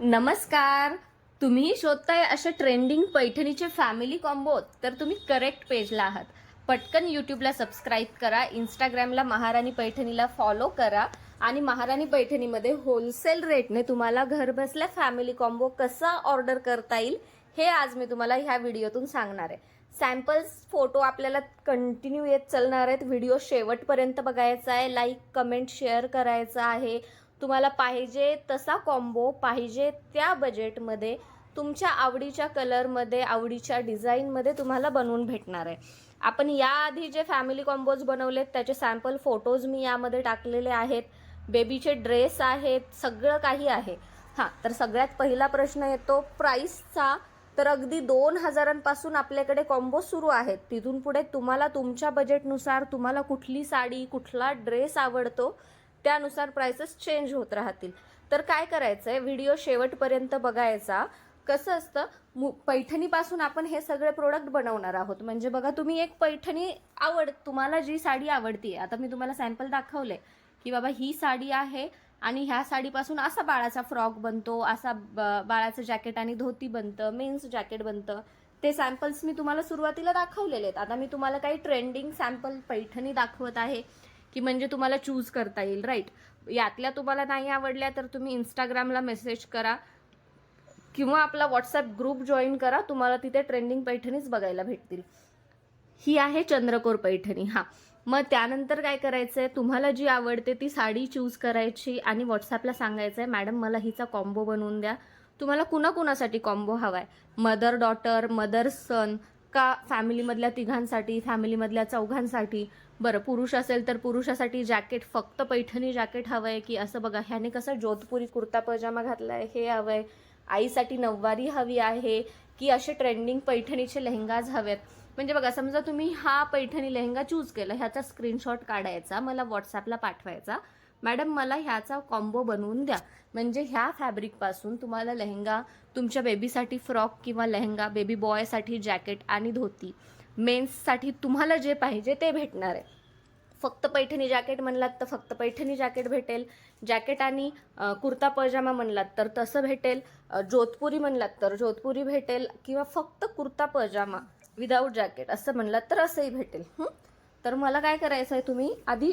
नमस्कार. तुम्ही शोधताय अशा ट्रेंडिंग पैठणीचे फॅमिली कॉम्बो तर तुम्ही करेक्ट पेजला आहात. पटकन यूट्यूबला सबस्क्राईब करा इंस्टाग्रामला महाराणी पैठणीला फॉलो करा आणि महाराणी पैठणीमध्ये होलसेल रेटने तुम्हाला घरबसल्या फॅमिली कॉम्बो कसा ऑर्डर करता येईल हे आज मी तुम्हाला ह्या व्हिडिओतून सांगणार आहे. सॅम्पल्स फोटो आपल्याला कंटिन्यू येत चालणार आहेत. व्हिडिओ शेवटपर्यंत बघायचा आहे. लाईक कमेंट शेअर करायचा आहे. तुम्हाला पाहिजे तसा कॉम्बो पाहिजे त्या बजेटमध्ये तुमच्या आवडीच्या कलरमध्ये आवडीच्या डिझाईनमध्ये तुम्हाला बनवून भेटणार आहे. आपण याआधी जे फॅमिली कॉम्बोज बनवलेत त्याचे सॅम्पल फोटोज मी यामध्ये टाकलेले आहेत. बेबीचे ड्रेस आहेत सगळं काही आहे. हां तर सगळ्यात पहिला प्रश्न येतो प्राईसचा तर अगदी दोन हजारांपासून आपल्याकडे कॉम्बो सुरू आहेत. तिथून पुढे तुम्हाला तुमच्या बजेटनुसार तुम्हाला कुठली साडी कुठला ड्रेस आवडतो त्यानुसार प्रायसेस चेंज होत राहतील. तर काय करायचं आहे व्हिडिओ शेवटपर्यंत बघायचा. कसं असतं? मु पैठणीपासून आपण हे सगळे प्रोडक्ट बनवणार आहोत. म्हणजे बघा तुम्ही एक पैठणी आवड तुम्हाला जी साडी आवडती आता मी तुम्हाला सॅम्पल दाखवले की बाबा ही साडी आहे आणि ह्या साडीपासून असा बाळाचा फ्रॉक बनतो असा ब- बाळाचं जॅकेट आणि धोती बनतं मेन्स जॅकेट बनतं. ते सॅम्पल्स मी तुम्हाला सुरुवातीला दाखवलेले आहेत. आता मी तुम्हाला काही ट्रेंडिंग सॅम्पल पैठणी दाखवत आहे. की म्हणजे तुम्हाला चूज करता येईल राईट यातल्या तुम्हाला नाही आवडल्या तर तुम्ही इंस्टाग्रामला मेसेज करा किंवा आपला व्हॉट्सअप ग्रुप जॉईन करा तुम्हाला तिथे ट्रेंडिंग पैठणीच बघायला भेटतील. ही आहे चंद्रकोर पैठणी हां. मग त्यानंतर काय करायचं आहे तुम्हाला जी आवडते ती साडी चूज करायची आणि व्हॉट्सॲपला सांगायचं आहे मॅडम मला हिचा कॉम्बो बनवून द्या. तुम्हाला कुणाकुणासाठी कॉम्बो हवा आहे मदर डॉटर मदर सन का फॅमिलीमधल्या तिघांसाठी फॅमिलीमधल्या चौघांसाठी? बरं पुरुष असेल तर पुरुषासाठी जॅकेट फक्त पैठणी जॅकेट हवं आहे की असं बघा ह्याने कसं जोधपुरी कुर्ता पजामा घातला आहे हे हवं आहे आईसाठी नऊवारी हवी आहे की असे ट्रेंडिंग पैठणीचे लेहंगाज हवेत. म्हणजे बघा समजा तुम्ही हा पैठणी लेहंगा चूज केला ह्याचा स्क्रीनशॉट काढायचा मला व्हॉट्सॲपला पाठवायचा. मॅडम मला ह्याचा कॉम्बो बनवून द्या. म्हणजे ह्या फॅब्रिकपासून तुम्हाला लेहंगा तुमच्या बेबीसाठी फ्रॉक किंवा लेहंगा बेबी बॉयसाठी जॅकेट आणि धोती. मेन्ससाठी तुम्हाला जे पाहिजे ते भेटणार आहे. फक्त पैठणी जॅकेट म्हणलात तर फक्त पैठणी जॅकेट भेटेल. जॅकेट आणि कुर्ता पजामा म्हणलात तर तसं भेटेल. जोधपुरी म्हणलात तर जोधपुरी भेटेल किंवा फक्त कुर्ता पजामा विदाऊट जॅकेट असं म्हणलात तर असंही भेटेल. तर मला काय करायचं आहे तुम्ही? आधी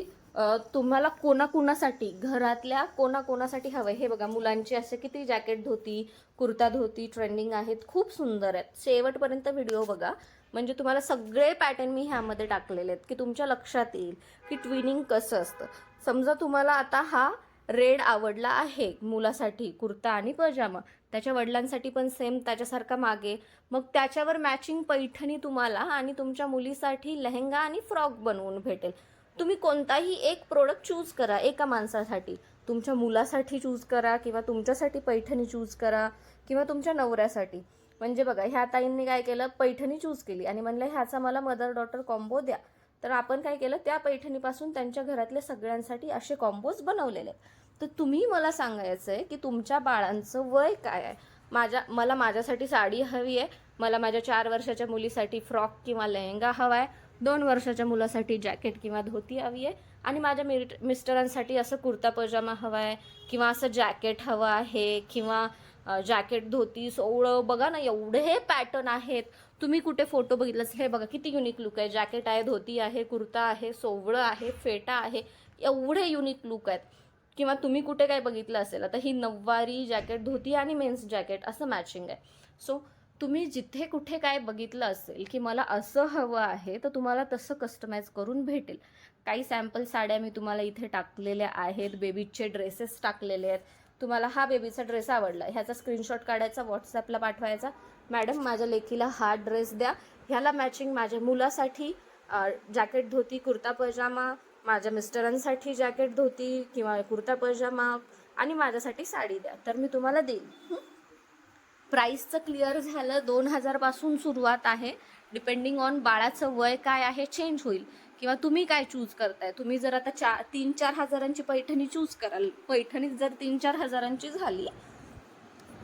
तुम्हाला कोणाकोणासाठी घरातल्या कोणाकोणासाठी हवं हे बघा मुलांची असे किती जॅकेट धोती कुर्ता धोती ट्रेंडिंग आहेत खूप सुंदर आहेत. शेवटपर्यंत व्हिडिओ बघा. म्हणजे तुम्हाला सगळे पॅटर्न मी ह्यामध्ये टाकलेले आहेत की तुमच्या लक्षात येईल की ट्विनिंग कसं असतं. समजा तुम्हाला आता हा रेड आवडला आहे मुलासाठी कुर्ता आणि पजामा त्याच्या वडिलांसाठी पण सेम त्याच्यासारखा मागे. मग त्याच्यावर मॅचिंग पैठणी तुम्हाला आणि तुमच्या मुलीसाठी लेहंगा आणि फ्रॉक बनवून भेटेल. तुम्ही कोणताही एक प्रोडक्ट चूज करा एका माणसासाठी. तुमच्या मुलासाठी चूज करा किंवा तुमच्यासाठी पैठणी चूज करा किंवा तुमच्या नवऱ्यासाठी. म्हणजे बघा ह्या ताईंनी काय केलं? पैठणी चूज केली. आणि म्हणलं ह्याचा मला मदर डॉटर कॉम्बो द्या. तर आपण काय केलं? त्या पैठणीपासून त्यांच्या घरातल्या सगळ्यांसाठी असे कॉम्बोज बनवलेले. आहेत. तर तुम्ही मला सांगायचं आहे की तुमच्या बाळांचं वय काय आहे? माझ्या मला माझ्यासाठी साडी हवी आहे. मला माझ्या चार वर्षाच्या मुलीसाठी फ्रॉक किंवा लेहंगा हवा आहे. दोन वर्षाच्या मुलासाठी जॅकेट किंवा धोती हवी आहे. आणि माझ्या मिर मिस्टरांसाठी असं कुर्ता पजामा हवा आहे किंवा असं जॅकेट हवं आहे किंवा जॅकेट धोती सोवळं बघा ना एवढे पॅटर्न आहेत. तुम्ही कुठे फोटो बघितलास? हे बघा किती युनिक लुक आहे. जॅकेट आहे धोती आहे कुर्ता आहे सोवळं आहे फेटा आहे. एवढे युनिक लुक आहेत. किंवा तुम्ही कुठे काय बघितलं असेल आता ही नववारी जॅकेट धोती आणि मेन्स जॅकेट असं मॅचिंग आहे. सो तुम्ही जिथे कुठे काय बघितलं असेल की मला असं हवं आहे तर तुम्हाला तसं कस्टमाइज करून भेटेल. काही सॅम्पल साड्या मी तुम्हाला इथे टाकलेल्या आहेत बेबीचे ड्रेसेस टाकलेले आहेत. तुम्हाला हा बेबीचा ड्रेस आवडला. ह्याचा स्क्रीनशॉट काढायचा व्हॉट्सॲपला पाठवायचा. मॅडम माझ्या लेकीला हा ड्रेस द्या. ह्याला मॅचिंग माझ्या मुलासाठी जॅकेट धोती कुर्ता पजामा माझ्या मिस्टरांसाठी जॅकेट धोती किंवा कुर्ता पजामा आणि माझ्यासाठी साडी द्या. तर मी तुम्हाला देईन. प्राईसचं क्लिअर झालं. दोन हजारपासून सुरुवात आहे. डिपेंडिंग ऑन बाळाचं वय काय आहे चेंज होईल. किंवा तुम्ही काय चूज करताय? तुम्ही जर आता चा तीन चार हजारांची पैठणी चूज कराल. पैठणी जर तीन चार हजारांची झाली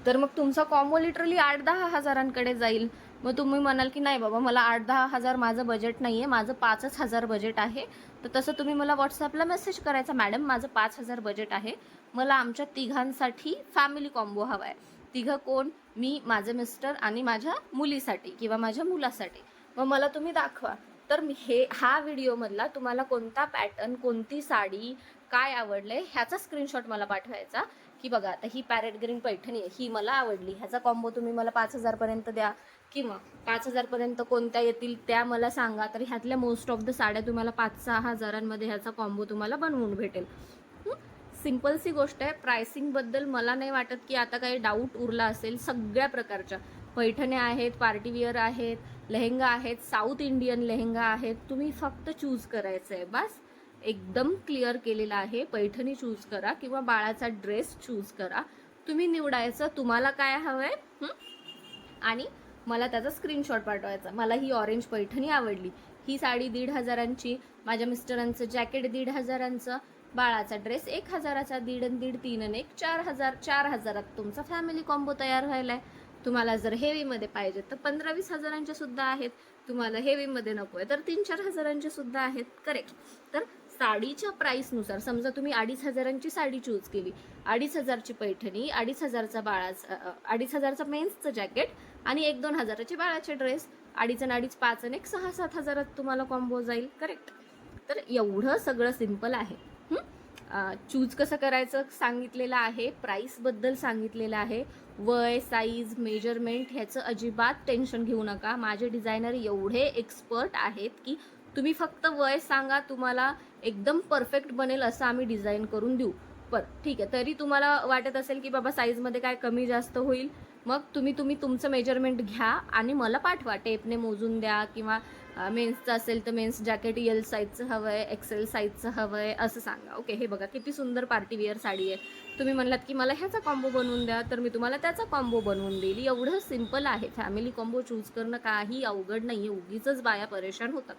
तर मग तुमचा कॉमो लिटरली आठ दहा हजारांकडे जाईल. मग तुम्ही म्हणाल की नाही बाबा मला आठ दहा हजार माझं बजेट नाही आहे माझं पाचच हजार बजेट आहे. तर तसं तुम्ही मला व्हॉट्सअपला मेसेज करायचा मॅडम माझं पाच हजार बजेट आहे. मला आमच्या तिघांसाठी फॅमिली कॉम्बो हवा आहे तिघं कोण? मी माझे मिस्टर आणि माझ्या मुलीसाठी किंवा माझ्या मुलासाठी. मग मला तुम्ही दाखवा. तर हे हा व्हिडिओमधला तुम्हाला कोणता पॅटर्न कोणती साडी काय आवडलंय ह्याचा स्क्रीनशॉट मला पाठवायचा. की बघा आता ही पॅरेट ग्रीन पैठणी आहे ही मला आवडली. ह्याचा कॉम्बो तुम्ही मला पाच हजारपर्यंत द्या. किंवा पाच हजारपर्यंत कोणत्या येतील त्या मला सांगा. तर ह्यातल्या मोस्ट ऑफ द साड्या तुम्हाला पाच सहा हजारांमध्ये ह्याचा कॉम्बो तुम्हाला बनवून भेटेल. सिम्पलसी गोष्ट आहे प्रायसिंगबद्दल मला नाही वाटत की आता काही डाऊट उरला असेल सगळ्या प्रकारच्या. पैठण्या आहेत पार्टीवियर आहेत लेहंगा आहेत साऊथ इंडियन लेहंगा आहेत तुम्ही फक्त चूज करायचं आहे बस. एकदम क्लिअर केलेलं आहे पैठणी चूज करा किंवा बाळाचा ड्रेस चूज करा. तुम्ही निवडायचं तुम्हाला काय हवंय? आहे आणि मला त्याचा स्क्रीनशॉट पाठवायचा. मला ही ऑरेंज पैठणी आवडली. ही साडी दीड हजारांची माझ्या मिस्टरांचं जॅकेट दीड हजारांचं बाळाचा ड्रेस एक हजाराचा दीड आणि दीड तीन आणि एक चार हजार चार हजारात तुमचा फॅमिली कॉम्बो तयार व्हायलाय. तुम्हाला जर हेवीमध्ये पाहिजे तर पंधरा वीस हजारांचे सुद्धा आहेत. तुम्हाला हेवीमध्ये नको आहे तर तीन चार हजारांचे सुद्धा आहेत. करेक्ट तर साडीच्या प्राईसनुसार समजा तुम्ही अडीच हजारांची साडी चूज केली. अडीच हजारची पैठणी अडीच हजारचा बाळाचा अडीच हजारचा मेन्सचं जॅकेट आणि एक दोन हजाराचे बाळाचे ड्रेस अडीच आणि अडीच पाच आणि एक सहा सात हजारात तुम्हाला कॉम्बो जाईल. करेक्ट तर एवढं सगळं सिंपल आहे. चूज कसं करायचं सांगितलेलं आहे प्राईसबद्दल सांगितलेलं आहे. वय साईज मेजरमेंट ह्याचं अजिबात टेन्शन घेऊ नका. माझे डिझायनर एवढे एक्सपर्ट आहेत की तुम्ही फक्त वय सांगा तुम्हाला एकदम परफेक्ट बनेल असं आम्ही डिझाईन करून देऊ. पर ठीक आहे तरी तुम्हाला वाटत असेल की बाबा साईजमध्ये काय कमी जास्त होईल? मग तुम्ही तुम्ही तुमचं मेजरमेंट घ्या आणि मला पाठवा. टेपने मोजून द्या किंवा मेन्सचं असेल तर मेन्स जॅकेट एल साईजचं हवं आहे एक्सेल साईजचं हवं आहे असं सांगा. ओके हे बघा किती सुंदर पार्टीवेअर साडी आहे. तुम्ही म्हणलात की मला ह्याचा कॉम्बो बनवून द्या तर मी तुम्हाला त्याचा कॉम्बो बनवून देईल. एवढं सिंपल आहे. फॅमिली कॉम्बो चूज करणं काही अवघड नाही आहे उगीच बाया परेशान होतात.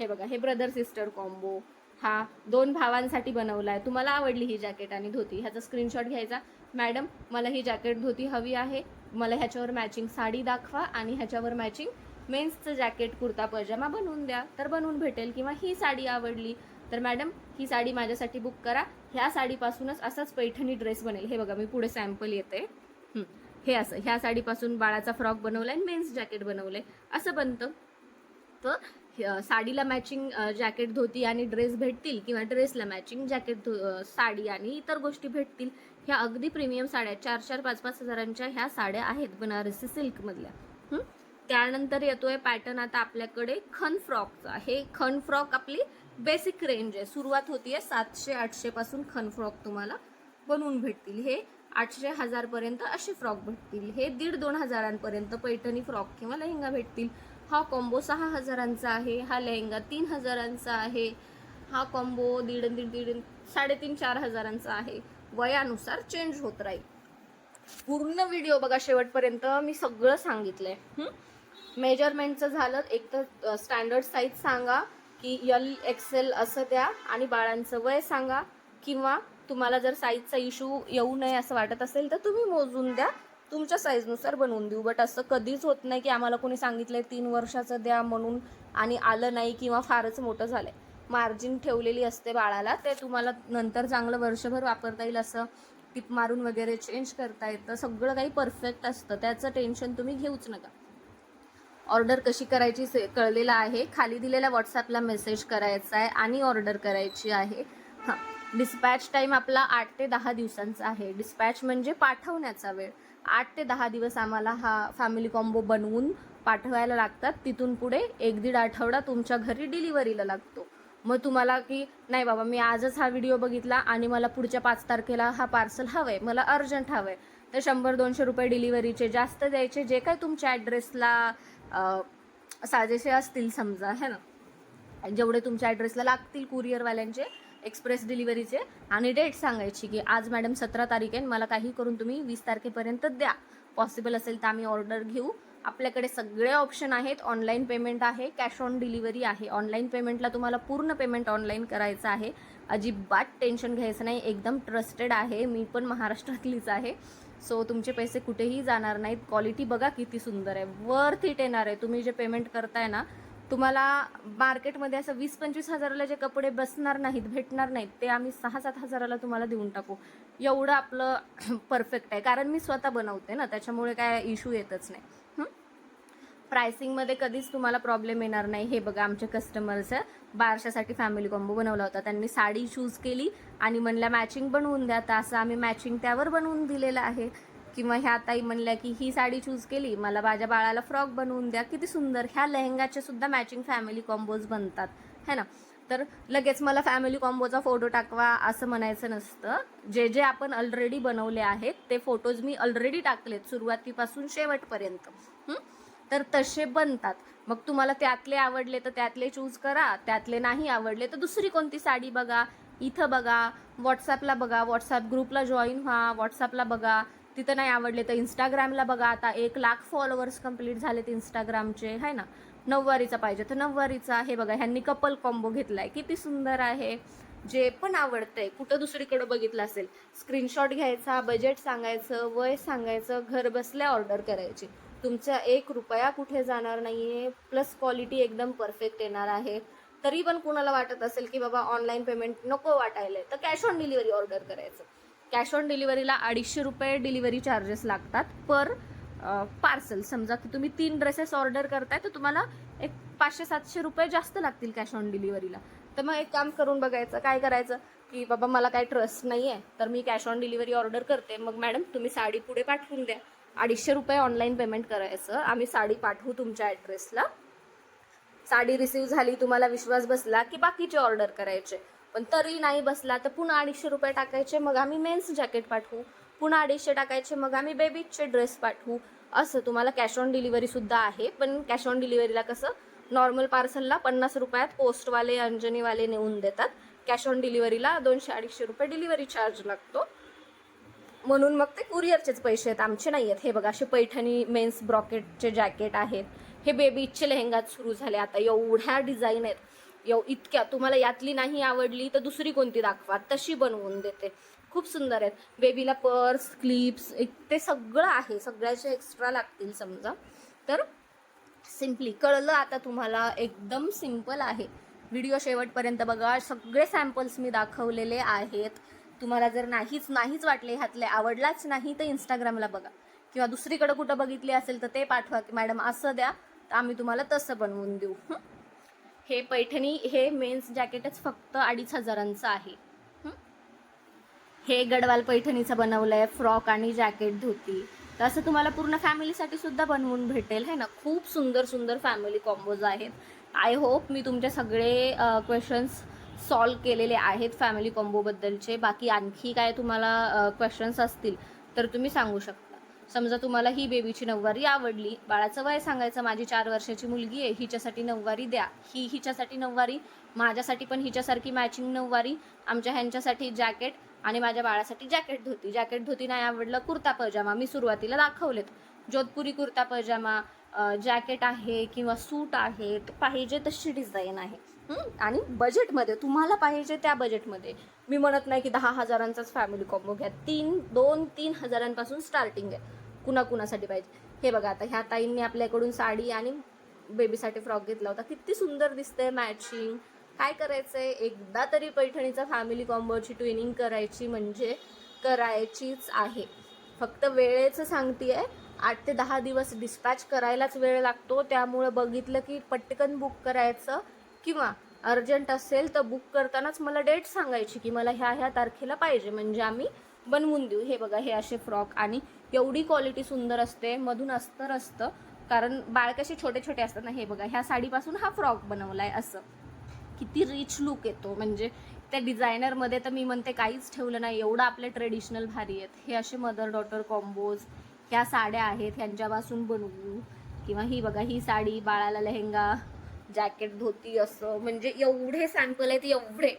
हे? बघा हे ब्रदर सिस्टर कॉम्बो हा दोन भावांसाठी बनवला आहे तुम्हाला आवडली ही जॅकेट आणि धोती. ह्याचा स्क्रीनशॉट घ्यायचा. मॅडम मला ही जॅकेट धोती हवी आहे. मला ह्याच्यावर मॅचिंग साडी दाखवा आणि ह्याच्यावर मॅचिंग मेन्सचं जॅकेट कुर्ता पजामा बनवून द्या. तर बनवून भेटेल किंवा ही साडी आवडली तर मॅडम ही साडी माझ्यासाठी बुक करा. ह्या साडीपासूनच असाच पैठणी ड्रेस बनेल. हे बघा मी पुढे सॅम्पल येते. हे. असं ह्या साडीपासून बाळाचा फ्रॉक बनवला आणि मेन्स जॅकेट बनवलंय. असं बनतं. तर साडीला मॅचिंग जॅकेट धोती आणि ड्रेस भेटतील किंवा ड्रेसला मॅचिंग जॅकेट धो साडी आणि इतर गोष्टी भेटतील. ह्या अगदी प्रीमियम साड्या चार चार पाच पाच हजारांच्या ह्या साड्या आहेत बनारसी सिल्कमधल्या. त्यानंतर त्यानंतर येतोय पॅटर्न आता आपल्याकडे खन फ्रॉकचा. हे खन फ्रॉक आपली बेसिक रेंज आहे. सुरुवात होतीये सातशे आठशेपासून खन फ्रॉक तुम्हाला बनवून भेटतील. हे आठशे हजारपर्यंत असे फ्रॉक भेटतील. हे दीड दोन हजारांपर्यंत पैठणी फ्रॉक किंवा लेहंगा भेटतील. हा कॉम्बो सहा हजारांचा आहे हा लेहंगा तीन हजारांचा आहे हा कॉम्बो दीड दीड दीड साडेतीन चार हजारांचा आहे. वयानुसार चेंज होत राहील. पूर्ण व्हिडिओ बघा शेवटपर्यंत मी सगळं सांगितलंय. आहे मेजरमेंटचं झालं एक तर स्टँडर्ड साईज सांगा की यल एक्सेल असं द्या आणि बाळांचं वय सांगा. किंवा तुम्हाला जर साईजचा इश्यू येऊ नये असं वाटत असेल तर तुम्ही मोजून द्या. तुमच्या साईजनुसार बनवून देऊ. बट असं कधीच होत नाही की आम्हाला कोणी सांगितलंय तीन वर्षाचं द्या म्हणून आणि आलं नाही किंवा फारच मोठं झालंय. मार्जिन ठेवलेली असते बाळाला ते तुम्हाला नंतर चांगलं वर्षभर वापरता येईल असं टिप मारून वगैरे चेंज करता येतं. सगळं काही परफेक्ट असतं. त्याचं टेन्शन तुम्ही घेऊच नका. ऑर्डर कशी करायची से- कळलेलं आहे. खाली दिलेल्या व्हॉट्सॲपला मेसेज करायचा आहे आणि ऑर्डर करायची आहे. हां. डिस्पॅच टाईम आपला आठ ते दहा दिवसांचा आहे. डिस्पॅच म्हणजे पाठवण्याचा वेळ. आठ ते दहा दिवस आम्हाला हा फॅमिली कॉम्बो बनवून पाठवायला लागतात. तिथून पुढे एक दीड आठवडा तुमच्या घरी डिलिव्हरीला लागतो. मग तुम्हाला की नाही बाबा मी आजच हा व्हिडिओ बघितला आणि मला पुढच्या पाच तारखेला हा पार्सल हवंय मला अर्जंट हवंय. तर शंभर दोनशे रुपये डिलिव्हरीचे जास्त द्यायचे जे काय तुमच्या ॲड्रेसला साजेसे असतील समजा है ना? जेवढे तुमच्या ॲड्रेसला लागतील कुरिअरवाल्यांचे एक्सप्रेस डिलिव्हरीचे आणि डेट सांगायची की आज मॅडम सतरा तारीख आहे मला काही करून तुम्ही वीस तारखेपर्यंत द्या. पॉसिबल असेल तर आम्ही ऑर्डर घेऊ आपल्याकडे सगळे ऑप्शन आहेत. ऑनलाईन पेमेंट आहे कॅश ऑन डिलिव्हरी आहे. ऑनलाईन पेमेंटला तुम्हाला पूर्ण पेमेंट ऑनलाईन करायचं आहे. अजिबात टेन्शन घ्यायचं नाही. एकदम ट्रस्टेड आहे. मी पण महाराष्ट्रातलीच आहे. सो तुमचे पैसे कुठेही जाणार नाहीत. क्वालिटी बघा किती सुंदर आहे. वर्थ इट येणार आहे. तुम्ही जे पेमेंट करताय ना तुम्हाला मार्केटमध्ये असं वीस पंचवीस हजाराला जे कपडे बसणार नाहीत भेटणार नाहीत ते आम्ही सहा सात हजाराला तुम्हाला देऊन टाकू. एवढं आपलं परफेक्ट आहे. कारण मी स्वतः बनवते ना त्याच्यामुळे काय इश्यू येतच नाही. प्रायसिंगमध्ये कधीच तुम्हाला प्रॉब्लेम येणार नाही. हे बघा आमच्या कस्टमरचं बारशासाठी फॅमिली कॉम्बो बनवला होता. त्यांनी साडी चूज केली आणि म्हणल्या मॅचिंग बनवून द्या. तर असं आम्ही मॅचिंग त्यावर बनवून दिलेलं आहे. किंवा ह्या ताई म्हणल्या की ही साडी चूज केली. मला माझ्या बाळाला फ्रॉक बनवून द्या. किती सुंदर. ह्या लेहंगाचे सुद्धा मॅचिंग फॅमिली कॉम्बोज बनतात. है ना? तर लगेच मला फॅमिली कॉम्बोचा फोटो टाकवा असं म्हणायचं नसतं. जे जे आपण ऑलरेडी बनवले आहेत ते फोटोज मी ऑलरेडी टाकलेत सुरुवातीपासून शेवटपर्यंत. तर तसे बनतात. मग तुम्हाला त्यातले आवडले तर त्यातले चूज करा त्यातले नाही आवडले तर दुसरी कोणती साडी बघा इथं बघा व्हॉट्सॲपला बघा व्हॉट्सअप ग्रुपला जॉईन व्हा व्हॉट्सअपला बघा. तिथं नाही आवडले तर इंस्टाग्रामला बघा. आता एक लाख फॉलोअर्स कंप्लीट झालेत इंस्टाग्रामचे है ना? नऊवारीचा पाहिजे तर नऊवारीचा. हे बघा ह्यांनी कपल कॉम्बो घेतलाय. किती सुंदर आहे. जे पण आवडतंय कुठं दुसरीकडं बघितलं असेल स्क्रीनशॉट घ्यायचा बजेट सांगायचं वय सांगायचं घर बसल्या ऑर्डर करायची. तुमचा एक रुपया कुठे जाणार नाही आहे प्लस क्वालिटी एकदम परफेक्ट येणार आहे. तरी पण कुणाला वाटत असेल की बाबा ऑनलाईन पेमेंट नको वाटायला तर कॅश ऑन डिलिव्हरी ऑर्डर करायचं. कॅश ऑन डिलिव्हरीला अडीचशे रुपये डिलिव्हरी चार्जेस लागतात पर पार्सल समजा की तुम्ही तीन ड्रेसेस ऑर्डर करताय तर तुम्हाला एक पाचशे सातशे रुपये जास्त लागतील कॅश ऑन डिलिव्हरीला तर मग एक काम करून बघायचं काय करायचं? की बाबा मला काय ट्रस्ट नाही आहे तर मी कॅश ऑन डिलिव्हरी ऑर्डर करते. मग मॅडम तुम्ही साडी पुढे पाठवून द्या. अडीचशे रुपये ऑनलाईन पेमेंट करायचं. आम्ही साडी पाठवू तुमच्या ॲड्रेसला साडी रिसीव्ह झाली तुम्हाला विश्वास बसला की बाकीचे ऑर्डर करायचे. पण तरी नाही बसला तर पुन्हा अडीचशे रुपये टाकायचे मग आम्ही मेन्स जॅकेट पाठवू. पुन्हा अडीचशे टाकायचे मग आम्ही बेबीचे ड्रेस पाठवू. असं तुम्हाला कॅश ऑन डिलिव्हरी सुद्धा आहे. पण कॅश ऑन डिलिव्हरीला कसं नॉर्मल पार्सलला पन्नास रुपयात पोस्टवाले अंजनीवाले नेऊन देतात. कॅश ऑन डिलिव्हरीला दोनशे अडीचशे रुपये डिलिव्हरी चार्ज लागतो. म्हणून मग ते कुरिअरचेच पैसे आहेत. आमचे नाही आहेत. हे बघा असे पैठणी मेन्स ब्रॉकेटचे जॅकेट आहेत. हे बेबीचे लेहंगात सुरू झाले. आता एवढ्या डिझाईन आहेत. एव इतक्या. तुम्हाला यातली नाही आवडली तर दुसरी कोणती दाखवा? तशी बनवून देते. खूप सुंदर आहेत. बेबीला पर्स क्लिप्स ते सगळं आहे. सगळ्याचे एक्स्ट्रा लागतील समजा. तर सिम्पली कळलं आता तुम्हाला एकदम सिंपल आहे. व्हिडिओ शेवटपर्यंत बघा. सगळे सॅम्पल्स मी दाखवलेले आहेत. तुम्हाला जर नाहीच नाहीच वाटले ह्यातले आवडलाच नाही तर इंस्टाग्रामला बघा. किंवा दुसरीकडे कुठं बघितली असेल तर ते पाठवा. की मॅडम असं द्या तर आम्ही तुम्हाला तसं बनवून देऊ. हे? पैठणी हे मेन्स जॅकेटच फक्त अडीच हजारांचं आहे. हे? गडवाल पैठणीचं बनवलं आहे फ्रॉक आणि जॅकेट धोती. तर असं तुम्हाला पूर्ण फॅमिलीसाठी सुद्धा बनवून भेटेल है ना? खूप सुंदर सुंदर फॅमिली कॉम्बोज आहेत. आय होप मी तुमचे सगळे क्वेश्चन्स सॉल्व केलेले आहेत फॅमिली कॉम्बोबद्दलचे बाकी आणखी काय तुम्हाला क्वेश्चन्स असतील तर तुम्ही सांगू शकता. समजा तुम्हाला ही बेबीची नऊवारी आवडली बाळाचं वय सांगायचं माझी चार वर्षाची मुलगी आहे हिच्यासाठी नऊवारी द्या. ही हिच्यासाठी नऊवारी माझ्यासाठी पण हिच्यासारखी मॅचिंग नऊवारी आमच्या ह्यांच्यासाठी जॅकेट आणि माझ्या बाळासाठी जॅकेट धोती. जॅकेट धोती नाही आवडलं कुर्ता पजामा मी सुरुवातीला दाखवलेत. जोधपुरी कुर्ता पजामा जॅकेट आहे किंवा सूट आहे तर पाहिजे तशी डिझाईन आहे. आणि बजेटमध्ये तुम्हाला पाहिजे त्या बजेटमध्ये मी म्हणत नाही की दहा हजारांचाच फॅमिली कॉम्बो घ्या. तीन दोन तीन हजारांपासून स्टार्टिंग आहे. कुणाकुणासाठी पाहिजे. हे बघा आता ह्या ताईंनी आपल्याकडून साडी आणि बेबीसाठी फ्रॉक घेतला होता. किती सुंदर दिसते मॅचिंग काय करायचं आहे एकदा तरी पैठणीचा फॅमिली कॉम्बोची ट्विनिंग करायची म्हणजे करायचीच आहे. फक्त वेळेचं सांगतेय आठ ते दहा दिवस डिस्पॅच करायलाच वेळ लागतो. त्यामुळं बघितलं की पटकन बुक करायचं. किंवा अर्जंट असेल तर बुक करतानाच मला डेट सांगायची की मला ह्या ह्या तारखेला पाहिजे. म्हणजे आम्ही बनवून देऊ. हे बघा हे असे फ्रॉक आणि एवढी क्वालिटी सुंदर असते. मधून अस्तर असतं. कारण बाळ कसे छोटे छोटे असतात ना हे बघा ह्या साडीपासून हा फ्रॉक बनवलाय असं. किती रिच लुक येतो. म्हणजे त्या डिझायनरमध्ये तर मी म्हणते काहीच ठेवलं नाही. एवढं आपले ट्रेडिशनल भारी आहेत. हे असे मदर डॉटर कॉम्बोज ह्या साड्या आहेत ह्यांच्यापासून बनवू. किंवा ही बघा ही साडी बाळाला लेहंगा जॅकेट धोती असं म्हणजे एवढे सॅम्पल आहेत एवढे.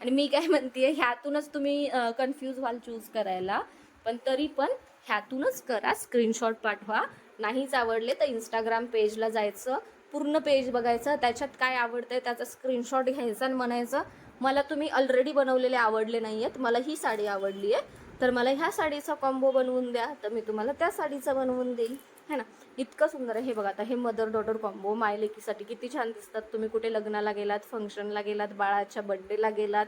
आणि मी काय म्हणते ह्यातूनच तुम्ही कन्फ्यूज व्हाल चूज करायला. पण तरी पण ह्यातूनच करा स्क्रीनशॉट पाठवा. नाहीच आवडले तर इंस्टाग्राम पेजला जायचं. पूर्ण पेज बघायचं. त्याच्यात काय आवडतं आहे त्याचा स्क्रीनशॉट घ्यायचा आणि म्हणायचं मला तुम्ही ऑलरेडी बनवलेले आवडले नाही आहेत मला ही साडी आवडली आहे तर मला ह्या साडीचा कॉम्बो बनवून द्या. तर मी तुम्हाला त्या साडीचा बनवून देईन. है ना? इतकं सुंदर आहे. हे बघा आता हे मदर डॉटर कॉम्बो मायलेकीसाठी किती छान दिसतात. तुम्ही कुठे लग्नाला गेलात फंक्शनला गेलात बाळाच्या बड्डेला गेलात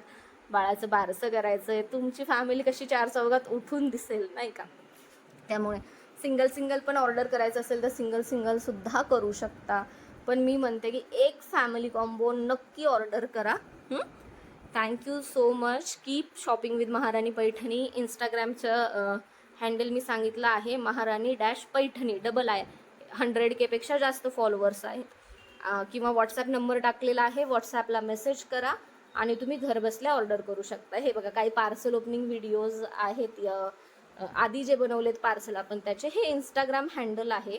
बाळाचं बारसं करायचं आहे तुमची फॅमिली कशी चार चौघात उठून दिसेल नाही का? त्यामुळे सिंगल सिंगल पण ऑर्डर करायचं असेल तर सिंगल सिंगल सुद्धा करू शकता. पण मी म्हणते की एक फॅमिली कॉम्बो नक्की ऑर्डर करा. Thank you so much keep shopping with Maharani Paithani इंस्टाग्रामचं handle मी सांगितलं आहे. महाराणी डॅश पैठणी डबल आहे हंड्रेड केपेक्षा जास्त फॉलोअर्स आहेत. किंवा व्हॉट्सॲप नंबर टाकलेला आहे. व्हॉट्सॲपला मेसेज करा आणि तुम्ही घरबसल्या ऑर्डर करू शकता. हे बघा काही पार्सल ओपनिंग व्हिडिओज आहेत. आधी जे बनवलेत पार्सल आपण त्याचे हे इंस्टाग्राम हँडल आहे.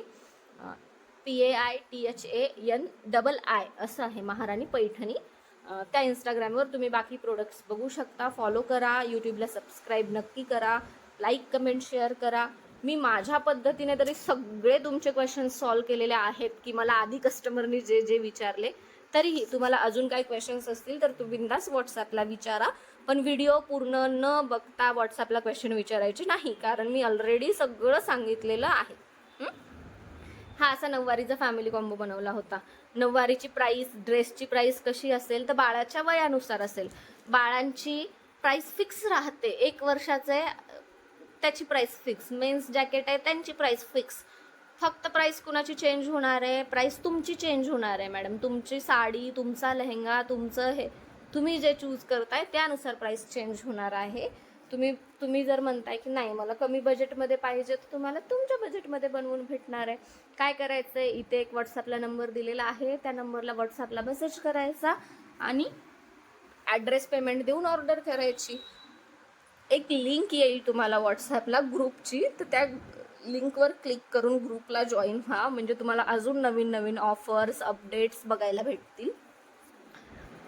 P A I T H A N double I असं आहे महाराणी पैठणी. त्या इंस्टाग्रामवर तुम्ही बाकी प्रोडक्ट्स बघू शकता. फॉलो करा. यूट्यूबला सबस्क्राईब नक्की करा. लाईक कमेंट शेअर करा. मी माझ्या पद्धतीने तरी सगळे तुमचे क्वेश्चन सॉल्व केलेले आहेत की मला आधी कस्टमरनी जे जे विचारले तरीही तुम्हाला अजून काही क्वेश्चन्स असतील तर तुम्ही बिंदास व्हॉट्सॲपला विचारा. पण व्हिडिओ पूर्ण न बघता व्हॉट्सॲपला क्वेश्चन विचारायचे नाही कारण मी ऑलरेडी सगळं सांगितलेलं आहे. हा? असा नऊवारीचा फॅमिली कॉम्बो बनवला होता. नऊवारीची प्राईस ड्रेसची प्राईस कशी असेल तर बाळाच्या वयानुसार असेल. बाळांची प्राईस फिक्स राहते. एक वर्षाचे त्याची प्राईस फिक्स मेन्स जॅकेट आहे त्यांची प्राईस फिक्स फक्त प्राईस कुणाची चेंज होणार आहे? प्राईस तुमची चेंज होणार आहे मॅडम तुमची साडी तुमचा लेहंगा तुमचं हे. तुम्ही जे चूज करताय त्यानुसार प्राईस चेंज होणार आहे. तुम्ही तुम्ही जर म्हणताय की नाही मला कमी बजेटमध्ये पाहिजे तर तुम्हाला तुमच्या बजेटमध्ये बनवून भेटणार आहे. काय करायचं आहे इथे एक व्हॉट्सअपला नंबर दिलेला आहे. त्या नंबरला व्हॉट्सअपला मेसेज करायचा आणि ॲड्रेस पेमेंट देऊन ऑर्डर करायची. एक लिंक येईल तुम्हाला व्हॉट्सॲपला ग्रुपची. तर त्या लिंकवर क्लिक करून ग्रुपला जॉईन व्हा. म्हणजे तुम्हाला अजून नवीन नवीन ऑफर्स अपडेट्स बघायला भेटतील.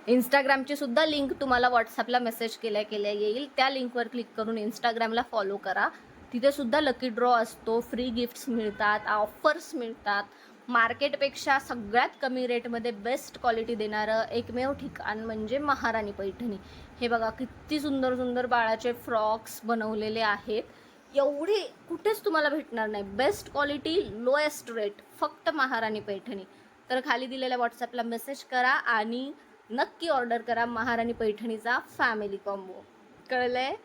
इंस्टाग्रामची सुद्धा लिंक तुम्हाला व्हॉट्सॲपला मेसेज केल्या केल्या येईल. त्या लिंकवर क्लिक करून इंस्टाग्रामला फॉलो करा. तिथे सुद्धा लकी ड्रॉ असतो. फ्री गिफ्ट्स मिळतात ऑफर्स मिळतात. मार्केटपेक्षा सगळ्यात कमी रेटमध्ये बेस्ट क्वालिटी देणारं एकमेव ठिकाण म्हणजे महाराणी पैठणी. हे बघा किती सुंदर सुंदर बाळाचे फ्रॉक्स बनवलेले आहेत. एवढे कुठेच तुम्हाला भेटणार नाही. बेस्ट क्वालिटी लोएस्ट रेट फक्त महाराणी पैठणी. तर खाली दिलेल्या व्हॉट्सॲपला मेसेज करा आणि नक्की ऑर्डर करा महाराणी पैठणीचा फॅमिली कॉम्बो कळलं आहे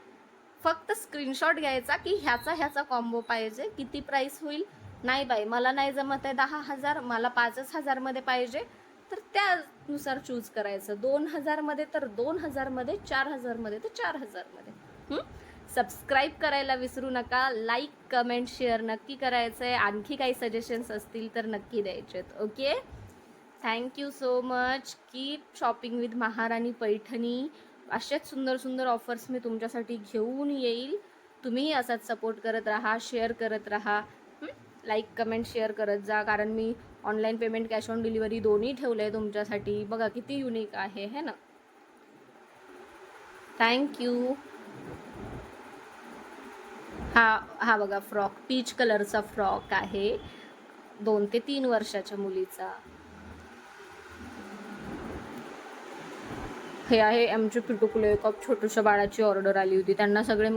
फक्त स्क्रीनशॉट घ्यायचा की ह्याचा ह्याचा कॉम्बो पाहिजे. किती प्राईस होईल? नाही बाई मला नाही जमत आहे दहा हजार मला पाचच हजारमध्ये पाहिजे. तर त्यानुसार चूज करायचं. दोन हजारमध्ये तर दोन हजारमध्ये चार हजारमध्ये तर चार हजारमध्ये. सबस्क्राईब करायला विसरू नका. लाईक कमेंट शेअर नक्की करायचं आहे आणखी काही सजेशन्स असतील तर नक्की द्यायचेत. Okay thank you so much keep shopping with Maharani Paithani असेच सुंदर सुंदर ऑफर्स मी तुमच्यासाठी घेऊन येईल. तुम्हीही असाच सपोर्ट करत राहा शेअर करत राहा. लाईक कमेंट शेअर करत जा. कारण मी online payment cash on delivery दोन्ही ठेवलं आहे तुमच्यासाठी. बघा किती युनिक आहे है ना? थँक्यू हा हा बघा फ्रॉक पीच कलरचा फ्रॉक आहे. दोन ते तीन वर्षाच्या मुलीचा. हे आहे आमचे पिटुकुले कप छोट्याशा बाळाची ऑर्डर आली होती. त्यांना सगळे